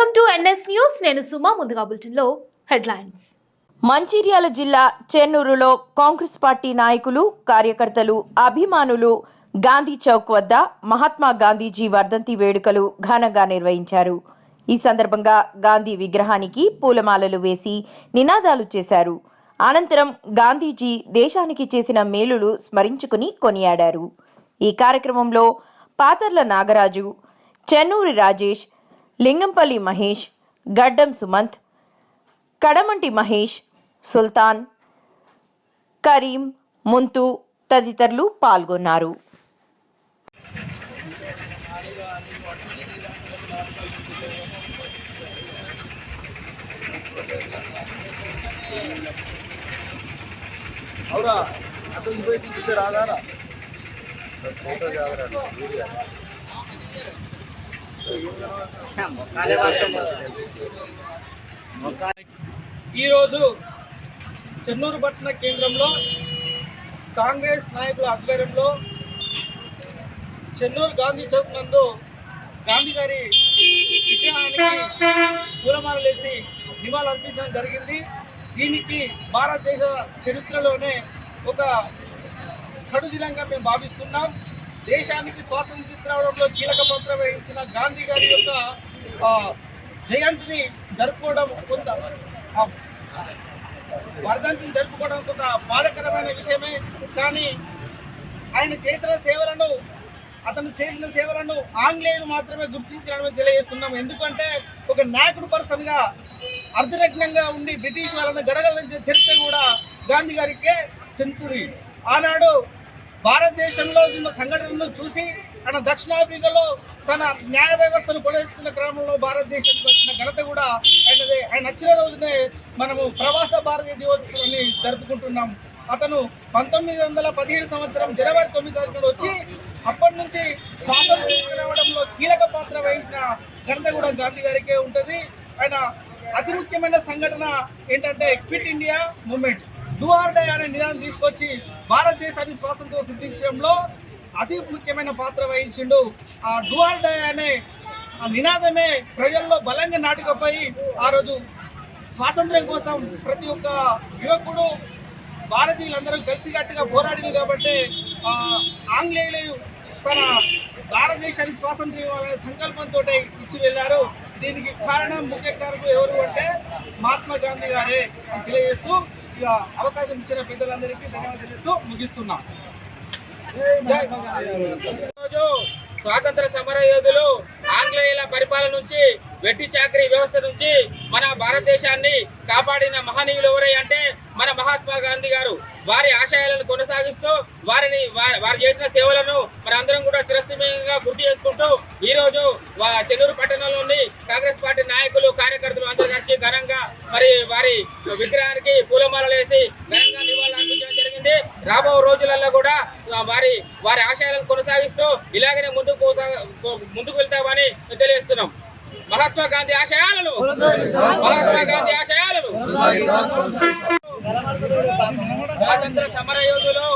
NS news. నేను సుమా ముందుగా బులెటిన్లో హెడ్లైన్స్. మంచిర్యాల జిల్లా చెన్నూరులో కాంగ్రెస్ పార్టీ నాయకులు కార్యకర్తలు అభిమానులు గాంధీ చౌక్ వద్ద మహాత్మా గాంధీజీ వర్ధంతి వేడుకలు ఘనంగా నిర్వహించారు. ఈ సందర్భంగా గాంధీ విగ్రహానికి పూలమాలలు వేసి నినాదాలు చేశారు. అనంతరం గాంధీజీ దేశానికి చేసిన మేలులు స్మరించుకుని కొనియాడారు. ఈ కార్యక్రమంలో పాతర్ల నాగరాజు చెన్నూరి రాజేష్ లింగంపల్లి మహేష్ గడ్డం సుమంత్ కడమంటి మహేష్ సుల్తాన్ కరీం ముంతు తదితరులు పాల్గొన్నారు. అవురా పోయి ఈరోజు చెన్నూరు పట్టణ కేంద్రంలో కాంగ్రెస్ నాయకుల ఆధ్వర్యంలో చెన్నూరు గాంధీ చౌక్ నందు గాంధీ గారి విగ్రహానికి పూలమాలలేసి నివాళులు అర్పించడం జరిగింది. దీనికి భారతదేశ చరిత్రలోనే ఒక కడుదిలంగా మేము భావిస్తున్నాం. దేశానికి స్వాతంత్రం తీసుకురావడంలో కీలక పాత్ర వహించిన గాంధీ గారి యొక్క జయంతిని జరుపుకోవడం కొంత వర్ధంతిని జరుపుకోవడం కొంత బాధకరమైన విషయమే. కానీ ఆయన చేసిన సేవలను అతను చేసిన సేవలను ఆంగ్లేయులు మాత్రమే గుర్తించడమే తెలియజేస్తున్నాం. ఎందుకంటే ఒక నాయకుడు పర్సన్గా అర్ధరత్నంగా ఉండి బ్రిటిష్ వాళ్ళని గడగల చరిత్ర కూడా గాంధీ గారికే చెందుతుంది. ఆనాడు భారతదేశంలో ఉన్న సంఘటనలను చూసి ఆయన దక్షిణాఫ్రికాలో తన న్యాయ వ్యవస్థను కొనసాగిస్తున్న క్రమంలో భారతదేశానికి వచ్చిన ఘనత కూడా ఆయనదే. ఆయన వచ్చిన రోజునే మనము ప్రవాస భారతీయ దివోత్సవాన్ని జరుపుకుంటున్నాం. అతను పంతొమ్మిది వందల పదిహేడు సంవత్సరం జనవరి తొమ్మిది తారీఖున వచ్చి అప్పటి నుంచి స్వాతంత్రం కీలక పాత్ర వహించిన ఘనత కూడా గాంధీ గారికే ఉంటుంది. ఆయన అతి ముఖ్యమైన సంఘటన ఏంటంటే quit India movement do or die అనే నినాదం తీసుకొచ్చి భారతదేశాన్ని స్వాతంత్రం సిద్ధించడంలో అతి ముఖ్యమైన పాత్ర వహించిండు. ఆ డూఆర్డే అనే ఆ నినాదమే ప్రజల్లో బలంగా నాటుకపోయి ఆ రోజు స్వాతంత్ర్యం కోసం ప్రతి ఒక్క యువకుడు భారతీయులందరూ కలిసికట్టుగా పోరాడింది కాబట్టి ఆ, ఆంగ్లేయులు తన భారతదేశానికి స్వాతంత్ర్యం ఇవ్వాలనే సంకల్పంతో ఇచ్చి వెళ్ళారు. దీనికి కారణం ముఖ్య కారణం ఎవరు అంటే మహాత్మా గాంధీ గారే తెలియజేస్తూ అవకాశం ఇచ్చిన పెద్దలందరికీ ధన్యవాదాలు తెలుస్తూ ముగిస్తున్నాం. స్వాతంత్ర సమర యోధులు ఆంగ్లేయుల పరిపాలన నుంచి వెట్టి చాకరీ వ్యవస్థ నుంచి మన భారతదేశాన్ని కాపాడిన మహనీయులు ఎవరై అంటే మన మహాత్మా గాంధీ గారు. వారి ఆశయాలను కొనసాగిస్తూ వారిని వారు చేసిన సేవలను మన అందరం కూడా చిరస్థిమంగా గుర్తు చేసుకుంటూ ఈరోజు చెన్నూరు పట్టణంలోని కాంగ్రెస్ పార్టీ నాయకులు కార్యకర్తలు అందరూ మరి వారి విగ్రహానికి పూలమాలలు వేసి ఘనంగా నివాళులు అర్పించడం జరిగింది. రాబో రోజులలో కూడా వారి వారి ఆశయాలను కొనసాగిస్తూ ఇలాగనే ముందుకు ముందుకు వెళ్తామని తెలియజేస్తున్నాం. మహాత్మా గాంధీ ఆశయాలను మహాత్మా గాంధీ ఆశయాలను. స్వాతంత్ర సమర యోధులు